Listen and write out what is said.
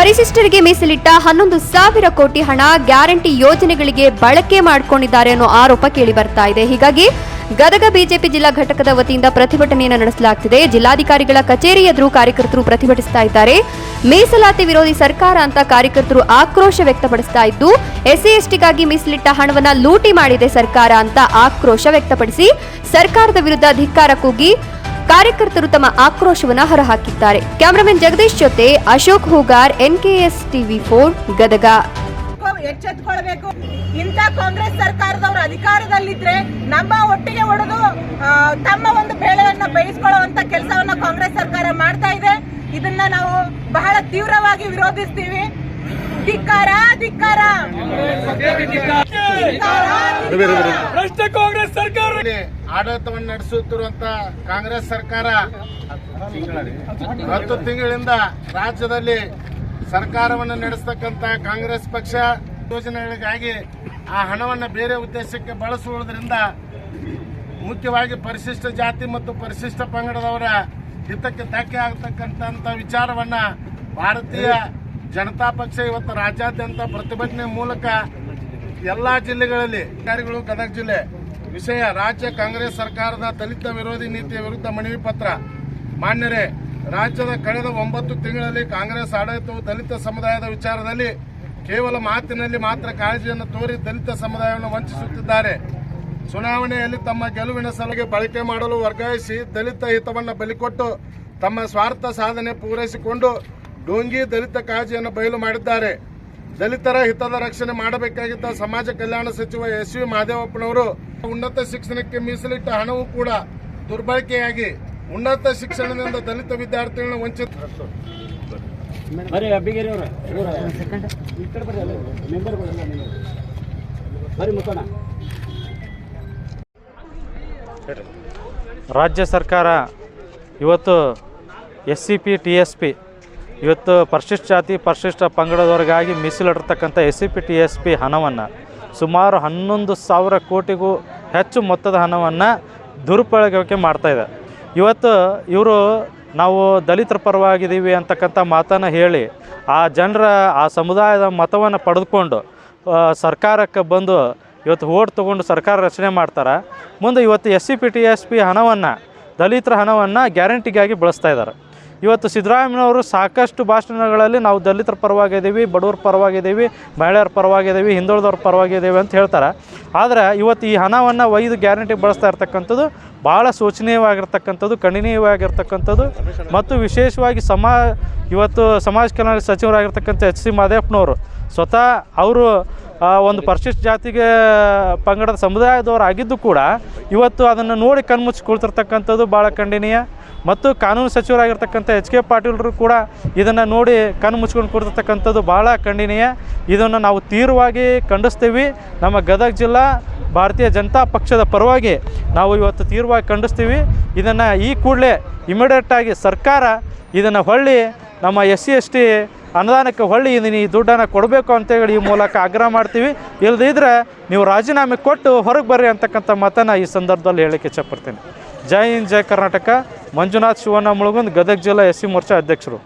ಪರಿಶಿಷ್ಟರಿಗೆ ಮೀಸಲಿಟ್ಟ ಹನ್ನೊಂದು ಸಾವಿರ ಕೋಟಿ ಹಣ ಗ್ಯಾರಂಟಿ ಯೋಜನೆಗಳಿಗೆ ಬಳಕೆ ಮಾಡಿಕೊಂಡಿದ್ದಾರೆ ಅನ್ನೋ ಆರೋಪ ಕೇಳಿ ಬರ್ತಾ ಇದೆ. ಹೀಗಾಗಿ ಗದಗ ಬಿಜೆಪಿ ಜಿಲ್ಲಾ ಘಟಕದ ವತಿಯಿಂದ ಪ್ರತಿಭಟನೆಯನ್ನು ನಡೆಸಲಾಗ್ತಿದೆ. ಜಿಲ್ಲಾಧಿಕಾರಿಗಳ ಕಚೇರಿ ಎದುರು ಕಾರ್ಯಕರ್ತರು ಪ್ರತಿಭಟಿಸ್ತಾ ಇದ್ದಾರೆ. ಮೀಸಲಾತಿ ವಿರೋಧಿ ಸರ್ಕಾರ ಅಂತ ಕಾರ್ಯಕರ್ತರು ಆಕ್ರೋಶ ವ್ಯಕ್ತಪಡಿಸ್ತಾ ಇದ್ದು, ಎಸ್ಸಿ ಎಸ್ಟಿಗಾಗಿ ಮೀಸಲಿಟ್ಟ ಹಣವನ್ನ ಲೂಟಿ ಮಾಡಿದೆ ಸರ್ಕಾರ ಅಂತ ಆಕ್ರೋಶ ವ್ಯಕ್ತಪಡಿಸಿ, ಸರ್ಕಾರದ ವಿರುದ್ಧ ಧಿಕ್ಕಾರ ಕೂಗಿ ಕಾರ್ಯಕರ್ತರು ತಮ್ಮ ಆಕ್ರೋಶವನ್ನ ಹೊರಹಾಕಿದ್ದಾರೆ. ಕ್ಯಾಮರಾಮನ್ ಜಗದೀಶ್ ಜೊತೆ Ashok Hugar NKS TV four Gadag. ಎಚ್ಚೆತ್ಕೊಳ್ಬೇಕು. ಇಂಥ ಕಾಂಗ್ರೆಸ್ ಸರ್ಕಾರದವರು ಅಧಿಕಾರದಲ್ಲಿದ್ರೆ ನಮ್ಮ ಒಟ್ಟಿಗೆ ಒಡೆದು ತಮ್ಮ ಒಂದು ಬೇಳೆಯನ್ನ ಬೇಯಿಸ್ಕೊಳ್ಳುವಂತ ಕೆಲಸವನ್ನ ಕಾಂಗ್ರೆಸ್ ಸರ್ಕಾರ ಮಾಡ್ತಾ ಇದೆ. ಇದನ್ನ ನಾವು ಬಹಳ ತೀವ್ರವಾಗಿ ವಿರೋಧಿಸ್ತೀವಿ. ಧಿಕ್ಕಾರ ಧಿಕ್ಕಾರ. ಕಾಂಗ್ರೆಸ್ ಸರ್ಕಾರ. ಆಡಳಿತವನ್ನು ನಡೆಸುತ್ತಿರುವಂತ ಕಾಂಗ್ರೆಸ್ ಸರ್ಕಾರ ಹತ್ತು ತಿಂಗಳಿಂದ ರಾಜ್ಯದಲ್ಲಿ ಸರ್ಕಾರವನ್ನು ನಡೆಸ್ತಕ್ಕಂಥ ಕಾಂಗ್ರೆಸ್ ಪಕ್ಷ ಯೋಜನೆಗಳಿಗಾಗಿ ಆ ಹಣವನ್ನು ಬೇರೆ ಉದ್ದೇಶಕ್ಕೆ ಬಳಸುವುದರಿಂದ ಮುಖ್ಯವಾಗಿ ಪರಿಶಿಷ್ಟ ಜಾತಿ ಮತ್ತು ಪರಿಶಿಷ್ಟ ಪಂಗಡದವರ ಹಿತಕ್ಕೆ ಧಕ್ಕೆ ಆಗತಕ್ಕಂತ ವಿಚಾರವನ್ನ ಭಾರತೀಯ ಜನತಾ ಪಕ್ಷ ಇವತ್ತು ರಾಜ್ಯಾದ್ಯಂತ ಪ್ರತಿಭಟನೆ ಮೂಲಕ ಎಲ್ಲಾ ಜಿಲ್ಲೆಗಳಲ್ಲಿ ಅಧಿಕಾರಿಗಳು ಗದಗ ಜಿಲ್ಲೆ ವಿಷಯ ರಾಜ್ಯ ಕಾಂಗ್ರೆಸ್ ಸರ್ಕಾರದ ದಲಿತ ವಿರೋಧಿ ನೀತಿಯ ವಿರುದ್ಧ ಮನವಿ ಪತ್ರ. ಮಾನ್ಯರೇ, ರಾಜ್ಯದ ಕಳೆದ ಒಂಬತ್ತು ತಿಂಗಳಲ್ಲಿ ಕಾಂಗ್ರೆಸ್ ಆಡಳಿತವು ದಲಿತ ಸಮುದಾಯದ ವಿಚಾರದಲ್ಲಿ ಕೇವಲ ಮಾತಿನಲ್ಲಿ ಮಾತ್ರ ಕಾಳಜಿಯನ್ನು ತೋರಿ ದಲಿತ ಸಮುದಾಯವನ್ನು ವಂಚಿಸುತ್ತಿದ್ದಾರೆ. ಚುನಾವಣೆಯಲ್ಲಿ ತಮ್ಮ ಗೆಲುವಿನ ಸಲಹೆ ಬಳಕೆ ಮಾಡಲು ವರ್ಗಾಯಿಸಿ ದಲಿತ ಹಿತವನ್ನು ಬಲಿಕೊಟ್ಟು ತಮ್ಮ ಸ್ವಾರ್ಥ ಸಾಧನೆ ಪೂರೈಸಿಕೊಂಡು ಡೋಂಗಿ ದಲಿತ ಕಾಳಜಿಯನ್ನು ಬಯಲು ಮಾಡಿದ್ದಾರೆ. ದಲಿತರ ಹಿತದ ರಕ್ಷಣೆ ಮಾಡಬೇಕಾಗಿದ್ದ ಸಮಾಜ ಕಲ್ಯಾಣ ಸಚಿವ ಎಸ್ ವಿ ಮಹದೇವಪ್ಪನವರು ಉನ್ನತ ಶಿಕ್ಷಣಕ್ಕೆ ಮೀಸಲಿಟ್ಟ ಹಣವೂ ಕೂಡ ದುರ್ಬಳಕೆಯಾಗಿ ಉನ್ನತ ಶಿಕ್ಷಣದಿಂದ ದಲಿತ ವಿದ್ಯಾರ್ಥಿಗಳನ್ನ ವಂಚಿತ ರಾಜ್ಯ ಸರ್ಕಾರ ಇವತ್ತು S C P T S P ಇವತ್ತು ಪರಿಶಿಷ್ಟ ಜಾತಿ ಪರಿಶಿಷ್ಟ ಪಂಗಡದವರಿಗಾಗಿ ಮೀಸಲಿಟ್ಟಿರ್ತಕ್ಕಂಥ S C P T S P ಹಣವನ್ನು ಸುಮಾರು ಹನ್ನೊಂದು ಸಾವಿರ ಕೋಟಿಗೂ ಹೆಚ್ಚು ಮೊತ್ತದ ಹಣವನ್ನು ದುರುಪಯೋಗಕ್ಕೆ ಮಾಡ್ತಾಯಿದೆ ಇವತ್ತು ಇವರು ನಾವು ದಲಿತರ ಪರವಾಗಿದ್ದೀವಿ ಅಂತಕ್ಕಂಥ ಮಾತನ್ನು ಹೇಳಿ ಆ ಜನರ, ಆ ಸಮುದಾಯದ ಮತವನ್ನು ಪಡೆದುಕೊಂಡು ಸರ್ಕಾರಕ್ಕೆ ಬಂದು ಇವತ್ತು ಓಟ್ ತೊಗೊಂಡು ಸರ್ಕಾರ ರಚನೆ ಮಾಡ್ತಾರೆ. ಮುಂದೆ ಇವತ್ತು S C P, T S P ಹಣವನ್ನು, ದಲಿತರ ಹಣವನ್ನು ಗ್ಯಾರಂಟಿಗಾಗಿ ಬಳಸ್ತಾ ಇದ್ದಾರೆ ಇವತ್ತು ಸಿದ್ದರಾಮಯ್ಯನವರು ಸಾಕಷ್ಟು ಭಾಷಣಗಳಲ್ಲಿ ನಾವು ದಲಿತರ ಪರವಾಗಿದ್ದೀವಿ, ಬಡವ್ರ ಪರವಾಗಿದ್ದೀವಿ, ಮಹಿಳೆಯರ ಪರವಾಗಿದ್ದೀವಿ, ಹಿಂದುಳಿದವ್ರ ಪರವಾಗಿದ್ದೀವಿ ಅಂತ ಹೇಳ್ತಾರೆ. ಆದರೆ ಇವತ್ತು ಈ ಹಣವನ್ನು ಒಯ್ದು ಗ್ಯಾರಂಟಿ ಬಳಸ್ತಾ ಇರ್ತಕ್ಕಂಥದ್ದು ಭಾಳ ಶೋಚನೀಯವಾಗಿರ್ತಕ್ಕಂಥದ್ದು ಖಂಡನೀಯವಾಗಿರ್ತಕ್ಕಂಥದ್ದು ಮತ್ತು ವಿಶೇಷವಾಗಿ ಸಮಾ, ಇವತ್ತು ಸಮಾಜ ಕಲ್ಯಾಣ ಸಚಿವರಾಗಿರ್ತಕ್ಕಂಥ ಎಚ್ ಸಿ ಮಾದೇಪ್ಪನವರು ಸ್ವತಃ ಅವರು ಒಂದು ಪರಿಶಿಷ್ಟ ಜಾತಿಗೆ ಪಂಗಡದ ಸಮುದಾಯದವರು ಆಗಿದ್ದು ಕೂಡ ಇವತ್ತು ಅದನ್ನು ನೋಡಿ ಕಣ್ಮುಚ್ಚಿ ಕುಳಿತಿರ್ತಕ್ಕಂಥದ್ದು ಭಾಳ ಖಂಡನೀಯ. ಮತ್ತು ಕಾನೂನು ಸಚಿವರಾಗಿರ್ತಕ್ಕಂಥ ಎಚ್ ಕೆ ಪಾಟೀಲರು ಕೂಡ ಇದನ್ನು ನೋಡಿ ಕಣ್ಣು ಮುಚ್ಕೊಂಡು ಕೊಡ್ತಿರ್ತಕ್ಕಂಥದ್ದು ಭಾಳ ಖಂಡನೀಯ. ಇದನ್ನು ನಾವು ತೀವ್ರವಾಗಿ ಖಂಡಿಸ್ತೀವಿ. ನಮ್ಮ ಗದಗ ಜಿಲ್ಲಾ ಭಾರತೀಯ ಜನತಾ ಪಕ್ಷದ ಪರವಾಗಿ ನಾವು ಇವತ್ತು ತೀವ್ರವಾಗಿ ಖಂಡಿಸ್ತೀವಿ. ಇದನ್ನು ಈ ಕೂಡಲೇ ಇಮಿಡಿಯೇಟಾಗಿ ಸರ್ಕಾರ ಇದನ್ನು ಹೊಳ್ಳಿ, ನಮ್ಮ ಎಸ್ ಸಿ, ಎಸ್ ಟಿ ಅನುದಾನಕ್ಕೆ ಹೊಳ್ಳಿ ಇದನ್ನು ಈ ದುಡ್ಡನ್ನು ಕೊಡಬೇಕು ಅಂತೇಳಿ ಈ ಮೂಲಕ ಆಗ್ರಹ ಮಾಡ್ತೀವಿ. ಇಲ್ಲದಿದ್ದರೆ ನೀವು ರಾಜೀನಾಮೆ ಕೊಟ್ಟು ಹೊರಗೆ ಬರ್ರಿ ಅಂತಕ್ಕಂಥ ಮಾತನ್ನು ಈ ಸಂದರ್ಭದಲ್ಲಿ ಹೇಳಕ್ಕೆ ಇಚ್ಛಪಡ್ತೀನಿ ಜೈ ಹಿಂದ್, ಜೈ ಕರ್ನಾಟಕ. ಮಂಜುನಾಥ್ ಶಿವಣ್ಣ ಮುಳುಗುಂದ್ ಗದಗ ಜಿಲ್ಲಾ ಎಸ್ ಸಿ ಮೋರ್ಚಾ ಅಧ್ಯಕ್ಷರು.